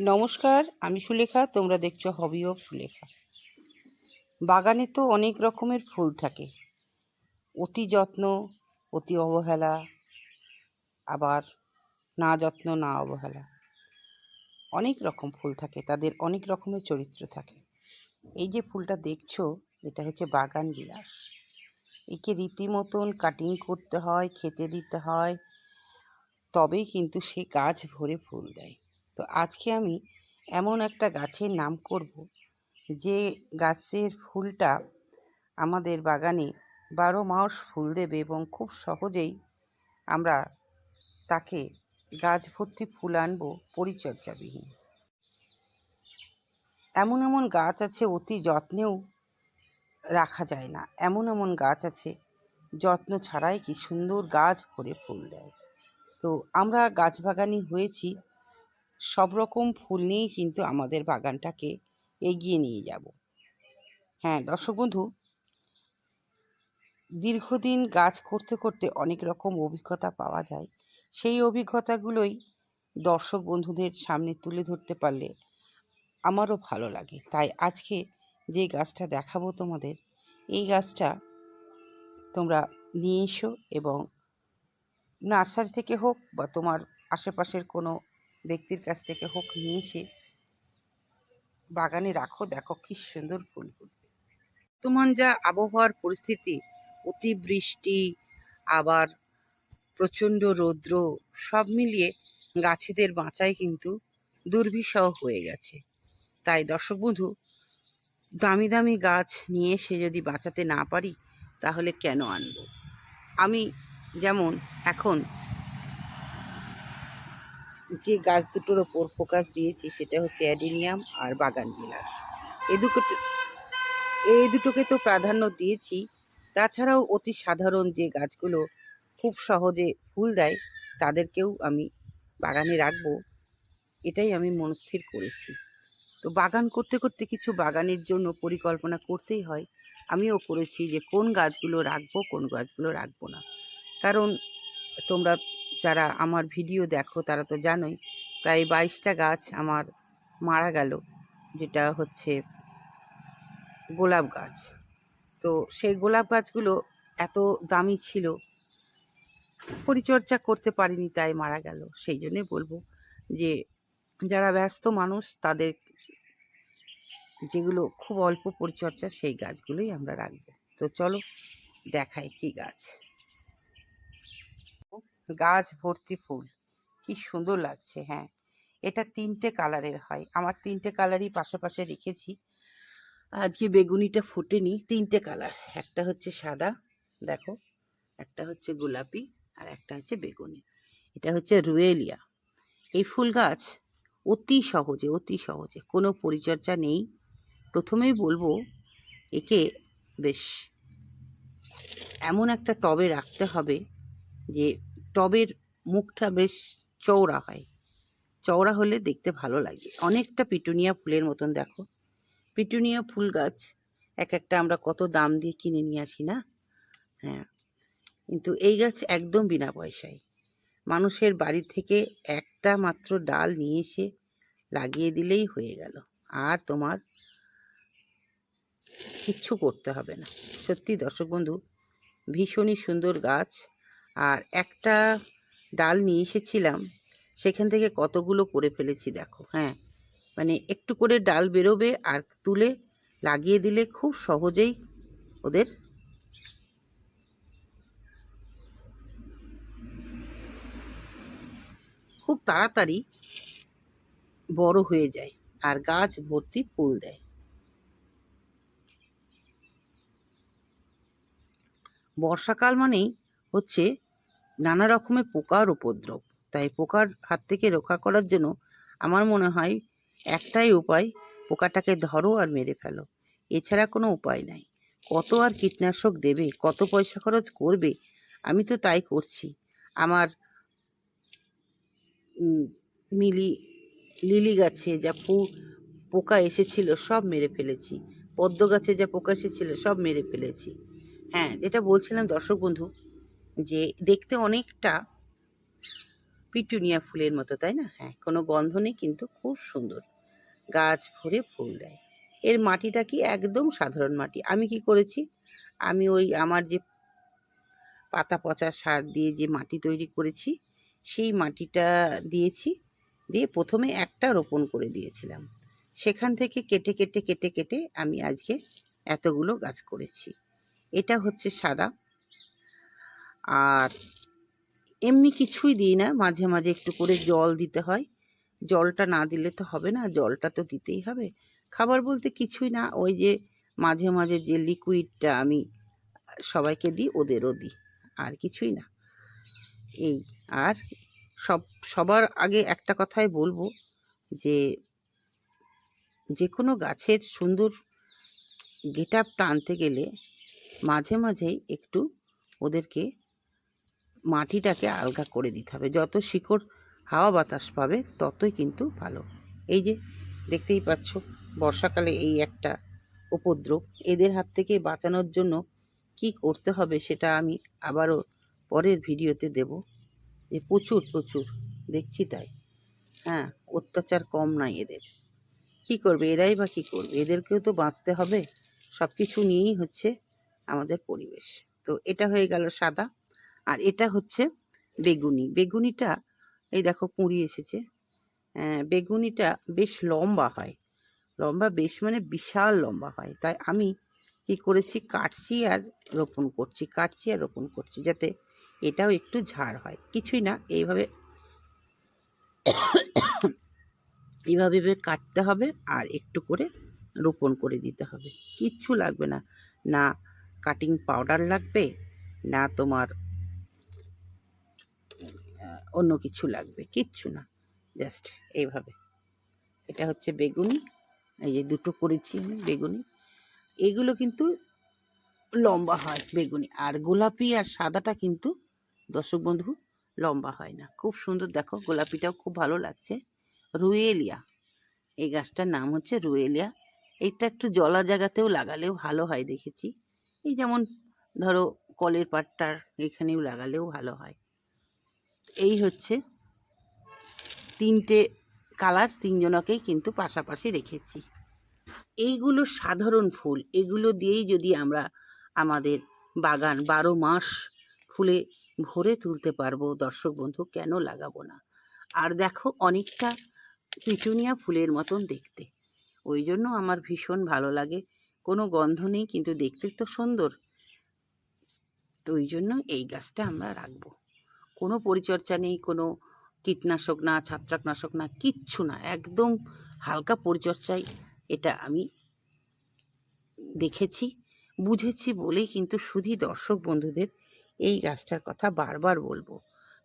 নমস্কার, আমি সুলেখা, তোমরা দেখছ হবি অফ সুলেখা। বাগানে তো অনেক রকমের ফুল থাকে। অতি যত্ন, অতি অবহেলা, আবার না যত্ন, না অবহেলা। অনেক রকম ফুল থাকে, তাদের অনেক রকমের চরিত্র থাকে। এই যে ফুলটা দেখছ, এটা হচ্ছে বাগান বিলাস। একে রীতিমতন কাটিং করতে হয়, খেতে দিতে হয়, তবেই কিন্তু সে গাছ ভরে ফুল দেয়। তো আজকে আমি এমন একটা গাছের নাম করব যে গাছের ফুলটা আমাদের বাগানে বারো মাস ফুল দেবে এবং খুব সহজেই আমরা তাকে গাছ ভর্তি ফুল আনব পরিচর্যাবিহীন। এমন এমন গাছ আছে অতি যত্নেও রাখা যায় না। এমন এমন গাছ আছে যত্ন ছাড়াই কি সুন্দর গাছ ভরে ফুল দেয়। তো আমরা গাছ বাগানি হয়েছি সব রকম ফুল নিয়েই কিন্তু আমাদের বাগানটাকে এগিয়ে নিয়ে যাব। হ্যাঁ দর্শক বন্ধু, দীর্ঘদিন গাছ করতে করতে অনেক রকম অভিজ্ঞতা পাওয়া যায়। সেই অভিজ্ঞতাগুলোই দর্শক বন্ধুদের সামনে তুলে ধরতে পারলে আমারও ভালো লাগে। তাই আজকে যে গাছটা দেখাবো তোমাদের, এই গাছটা তোমরা নিয়ে এসো এবং নার্সারি থেকে হোক বা তোমার আশেপাশের কোনো ব্যক্তির কাছ থেকে হোক নিয়ে এসে বাগানে রাখো, দেখো কি সুন্দর ফুল ফুটবে। বর্তমান যা আবহাওয়ার পরিস্থিতি, অতিবৃষ্টি, আবার প্রচণ্ড রৌদ্র, সব মিলিয়ে গাছেদের বাঁচাই কিন্তু দুর্বিষহ হয়ে গেছে। তাই দর্শক বন্ধু, দামি দামি গাছ নিয়ে এসে যদি বাঁচাতে না পারি, তাহলে কেন আনব? আমি যেমন এখন যে গাছ দুটোর ওপর ফোকাস দিয়েছি সেটা হচ্ছে অ্যাডিনিয়াম আর বাগান বিলাস। এই দুটো এই দুটোকে তো প্রাধান্য দিয়েছি। তাছাড়াও অতি সাধারণ যে গাছগুলো খুব সহজে ফুল দেয়, তাদেরকেও আমি বাগানে রাখব। এটাই আমি মনস্থির করেছি। তো বাগান করতে করতে কিছু বাগানের জন্য পরিকল্পনা করতেই হয়। আমিও করেছি যে কোন গাছগুলো রাখব, কোন গাছগুলো রাখব না। কারণ তোমরা যারা আমার ভিডিও দেখো, তারা তো জানোই, প্রায় বাইশটা গাছ আমার মারা গেল, যেটা হচ্ছে গোলাপ গাছ। তো সেই গোলাপ গাছগুলো এত দামি ছিল, পরিচর্যা করতে পারিনি, তাই মারা গেল। সেই জন্যে বলব যে, যারা ব্যস্ত মানুষ, তাদের যেগুলো খুব অল্প পরিচর্যা, সেই গাছগুলোই আমরা রাখব। তো চলো, দেখাই কি গাছ। গাছ ভর্তি ফুল। কি সুন্দর লাগছে হ্যাঁ। এটা তিনটে কালারের হয়। আমার তিনটে কালারই পাশে রেখেছি। আজকে বেগুনিটা ফোটেনি, তিনটে কালার। একটা হচ্ছে সাদা, দেখো। একটা হচ্ছে গোলাপি আর একটা হচ্ছে বেগুনি। এটা হচ্ছে রুয়েলিয়া। এই ফুল গাছ অতি সহজে অতি সহজে, কোনো পরিচর্যা নেই। প্রথমেই বলব, একে বেশ এমন একটা টবে রাখতে হবে যে টবের মুখটা বেশ চওড়া হয়। চওড়া হলে দেখতে ভালো লাগে। অনেকটা পিটুনিয়া ফুলের মতন, দেখো। পিটুনিয়া ফুল গাছ, এক একটা আমরা কত দাম দিয়ে কিনে নিয়ে আসি না? হ্যাঁ। কিন্তু এই গাছ একদম বিনা পয়সায়। মানুষের বাড়ি থেকে একটা মাত্র ডাল নিয়ে এসে লাগিয়ে দিলেই হয়ে গেল। আর তোমার কিচ্ছু করতে হবে না। সত্যি দর্শক বন্ধু, ভীষণই সুন্দর গাছ। আর একটা ডাল নিয়ে এসেছিলাম, সেখান থেকে কতগুলো করে ফেলেছি দেখো হ্যাঁ। মানে একটু করে ডাল বেরোবে আর তুলে লাগিয়ে দিলে খুব সহজেই ওদের খুব তাড়াতাড়ি বড় হয়ে যায় আর গাছ ভর্তি ফুল দেয়। বর্ষাকাল মানেই হচ্ছে নানা রকমের পোকার উপদ্রব। তাই পোকার হাত থেকে রক্ষা করার জন্য আমার মনে হয় একটাই উপায়, পোকাটাকে ধরো আর মেরে ফেলো। এছাড়া কোনো উপায় নাই। কত আর কীটনাশক দেবে, কত পয়সা খরচ করবে, আমি তো তাই করছি। আমার মিলি, লিলি গাছে যা পু, পোকা এসেছিল সব মেরে ফেলেছি। পদ্ম গাছে যা পোকা এসেছিল সব মেরে ফেলেছি। হ্যাঁ যেটা বলছিলাম দর্শক বন্ধু যে দেখতে অনেকটা পিটুনিয়া ফুলের মতো, তাই না? হ্যাঁ কোনো গন্ধ নেই, কিন্তু খুব সুন্দর। গাছ ভরে ফুল দেয়। এর মাটিটা কি একদম সাধারণ মাটি? আমি কি করেছি? আমি ওই আমার যে পাতা পচা সার দিয়ে যে মাটি তৈরি করেছি, সেই মাটিটা দিয়েছি, দিয়ে প্রথমে একটা রোপণ করে দিয়েছিলাম। সেখান থেকে কেটে কেটে কেটে কেটে আমি আজকে এতগুলো গাছ করেছি। এটা হচ্ছে সাদা। আর এমনি কিছুই দিই না, মাঝে মাঝে একটু করে জল দিতে হয়। জলটা না দিলে তো হবে না, জলটা তো দিতেই হবে। খাবার বলতে কিছুই না, ওই যে মাঝে মাঝে যে লিকুইডটা আমি সবাইকে দিই, ওদেরও দিই, আর কিছুই না। এই, আর সব, সবার আগে একটা কথাই বলব যে যে কোনো গাছের সুন্দর গেট আপটা আনতে গেলে মাঝে মাঝেই একটু ওদেরকে মাটিটাকে আলগা করে দিতে হবে। যত শিকড় হাওয়া বাতাস পাবে, ততই কিন্তু ভালো। এই যে দেখতেই পাচ্ছ, বর্ষাকালে এই একটা উপদ্রব। এদের হাত থেকে বাঁচানোর জন্য কি করতে হবে সেটা আমি আবারও পরের ভিডিওতে দেব। যে প্রচুর প্রচুর, দেখছি তাই। হ্যাঁ অত্যাচার কম নাই এদের। কি করবে, এরাই বা কি করবে? এদেরকেও তো বাঁচতে হবে। সব কিছু নিয়েই হচ্ছে আমাদের পরিবেশ। তো এটা হয়ে গেল সাদা। আর এটা হচ্ছে বেগুনি। বেগুনিটা, এই দেখো কুঁড়ি এসেছে। বেগুনিটা বেশ লম্বা হয়। লম্বা বেশ মানে বিশাল লম্বা হয়। তাই আমি কি করেছি, কাটছি আর রোপণ করছি, কাটছি আর রোপণ করছি যাতে এটাও একটু ঝাড় হয়। কিছুই না, এইভাবে এইভাবে কাটতে হবে আর একটু করে রোপণ করে দিতে হবে। কিচ্ছু লাগবে না। না কাটিং পাউডার লাগবে, না তোমার অন্য কিছু লাগবে, কিচ্ছু না জাস্ট এইভাবে। এটা হচ্ছে বেগুনি, এই যে দুটো করেছি আমি বেগুনি। এগুলো কিন্তু লম্বা হয় বেগুনি, আর গোলাপি আর সাদাটা কিন্তু দর্শক বন্ধু লম্বা হয় না। খুব সুন্দর দেখো, গোলাপিটাও খুব ভালো লাগছে। রুয়েলিয়া, এই গাছটার নাম হচ্ছে রুয়েলিয়া। এটা একটু জলা জায়গাতেও লাগালেও ভালো হয়, দেখেছি। এই যেমন ধরো কলের পাটটার এখানেও লাগালেও ভালো হয়। এই হচ্ছে তিনটে কালার তিনজনকেই কিন্তু পাশাপাশি রেখেছি। এইগুলো সাধারণ ফুল। এগুলো দিয়েই যদি আমরা আমাদের বাগান বারো মাস ফুলে ভরে তুলতে পারব, দর্শক বন্ধু, কেন লাগাবো না? আর দেখো অনেকটা পিটুনিয়া ফুলের মতন দেখতে। ওই জন্য আমার ভীষণ ভালো লাগে। কোনো গন্ধ নেই, কিন্তু দেখতে তো সুন্দর। তো ওই জন্য এই গাছটা আমরা রাখব। কোনো পরিচর্যা নেই, কোনো কীটনাশক না, ছত্রাকনাশক না, কিচ্ছু না। একদম হালকা পরিচর্যায় এটা আমি দেখেছি, বুঝেছি বলেই কিন্তু শুধু দর্শক বন্ধুদের এই গাছটার কথা বারবার বলব।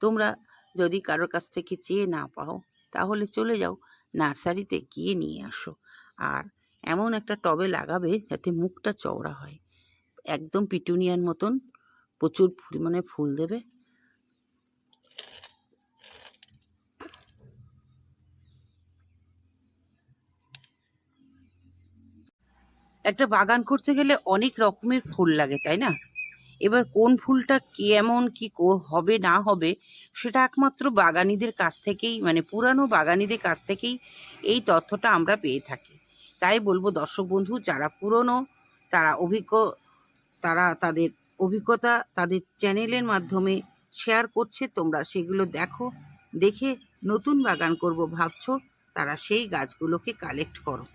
তোমরা যদি কারোর কাছ থেকে চেয়ে না পাও, তাহলে চলে যাও, নার্সারিতে গিয়ে নিয়ে আসো। আর এমন একটা টবে লাগাবে যাতে মুখটা চওড়া হয়। একদম পিটুনিয়ার মতন প্রচুর পরিমাণে ফুল দেবে। একটা বাগান করতে গেলে অনেক রকমের ফুল লাগে, তাই না? এবার কোন ফুলটা কেমন কি কো- হবে, না হবে, সেটা একমাত্র বাগানিদের কাছ থেকেই মানে পুরানো বাগানিদের কাছ থেকেই এই তথ্যটা আমরা পেয়ে থাকি। তাই বলব দর্শক বন্ধু, যারা পুরনো, তারা অভিজ্ঞ, তারা তাদের অভিজ্ঞতা তাদের চ্যানেলের মাধ্যমে শেয়ার করছে, তোমরা সেগুলো দেখো, দেখে নতুন বাগান করব ভাবছ, তারা সেই গাছগুলোকে কালেক্ট করো।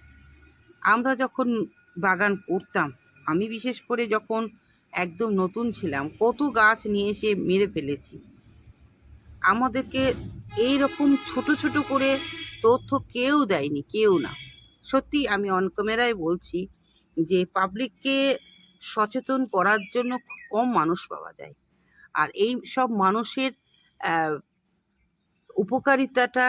আমরা যখন বাগান করতাম। আমি বিশেষ করে যখন একদম নতুন ছিলাম, কত গাছ নিয়ে এসে মেরে ফেলেছি। আমাদেরকে এই রকম ছোট ছোট করে তথ্য কেউ দেয়নি, কেউ না। সত্যি আমি অন ক্যামেরায় বলছি যে পাবলিককে সচেতন করার জন্য খুব কম মানুষ পাওয়া যায়। আর এই সব মানুষের উপকারিতাটা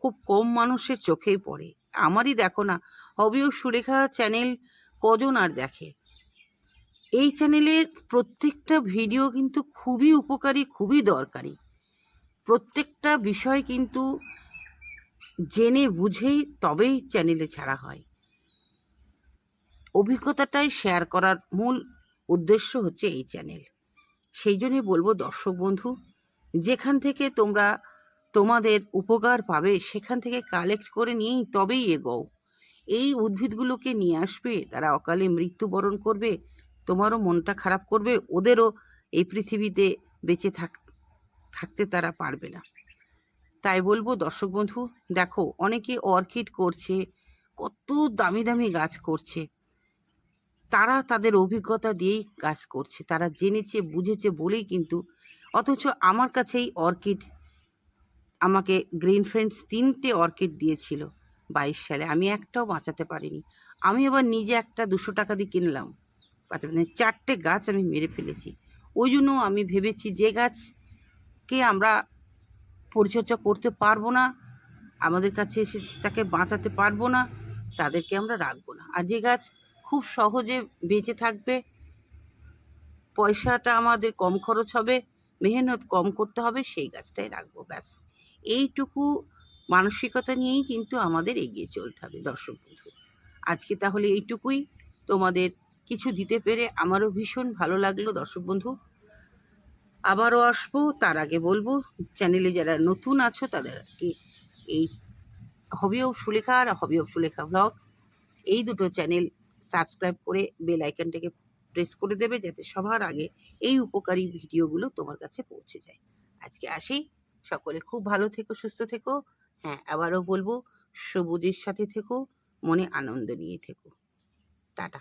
খুব কম মানুষের চোখেই পড়ে। আমারই দেখো না, হবিও সুরেখা চ্যানেল কজন আর দেখে। এই চ্যানেলের প্রত্যেকটা ভিডিও কিন্তু খুবই উপকারী, খুবই দরকারি। প্রত্যেকটা বিষয় কিন্তু জেনে বুঝেই তবেই চ্যানেলে ছাড়া হয়। অভিজ্ঞতাটাই শেয়ার করার মূল উদ্দেশ্য হচ্ছে এই চ্যানেল সেই জন্যই বলব, দর্শক বন্ধু, যেখান থেকে তোমরা তোমাদের উপকার পাবে, সেখান থেকে কালেক্ট করে নিয়েই তবেই এগোও। এই উদ্ভিদগুলোকে নিয়ে আসবে, তারা অকালে মৃত্যুবরণ করবে, তোমারও মনটা খারাপ করবে, ওদেরও এই পৃথিবীতে বেঁচে থাক, থাকতে তারা পারবে না। তাই বলব, দর্শক বন্ধু, দেখো, অনেকে অর্কিড করছে, কত দামি দামি গাছ করছে। তারা তাদের অভিজ্ঞতা দিয়েই কাজ করছে, তারা জেনেছে, বুঝেছে বলেই কিন্তু, অথচ আমার কাছেই অর্কিড, আমাকে গ্রিন ফ্রেন্ডস তিনটে অর্কিড দিয়েছিল। বাইশ সালে। আমি একটাও বাঁচাতে পারিনি। আমি আবার নিজে একটা দুশো টাকা দিয়ে কিনলাম। বাঁচাতে পারিনি। চারটে গাছ আমি মেরে ফেলেছি। ওই জন্য আমি ভেবেছি যে গাছকে আমরা পরিচর্যা করতে পারব না, আমাদের কাছে এসে তাকে বাঁচাতে পারব না, তাদেরকে আমরা রাখব না। আর যে গাছ খুব সহজে বেঁচে থাকবে, পয়সাটা আমাদের কম খরচ হবে, মেহনত কম করতে হবে, সেই গাছটাই রাখব, ব্যাস। এইটুকু মানসিকতা নিয়েই কিন্তু আমাদের এগিয়ে চলতে হবে, দর্শক বন্ধু। আজকে তাহলে এইটুকুই। তোমাদের কিছু দিতে পেরে আমারও ভীষণ ভালো লাগল, দর্শক বন্ধু। আবারও আসব, তার আগে বলব, চ্যানেলে যারা নতুন আছো, তাদেরকে এই হবি অফ সুলেখা আর হবি অফ সুলেখা ব্লগ এই দুটো চ্যানেল সাবস্ক্রাইব করে বেল আইকনটাকে প্রেস করে দেবে, যাতে সবার আগে এই উপকারী ভিডিওগুলো তোমার কাছে পৌঁছে যায়। আজকে আসি, সকলে খুব ভালো থেকো, সুস্থ থেকো। হ্যাঁ আবারও বলব সবুজের সাথে থেকো মনে আনন্দ নিয়ে থেকো। টাটা।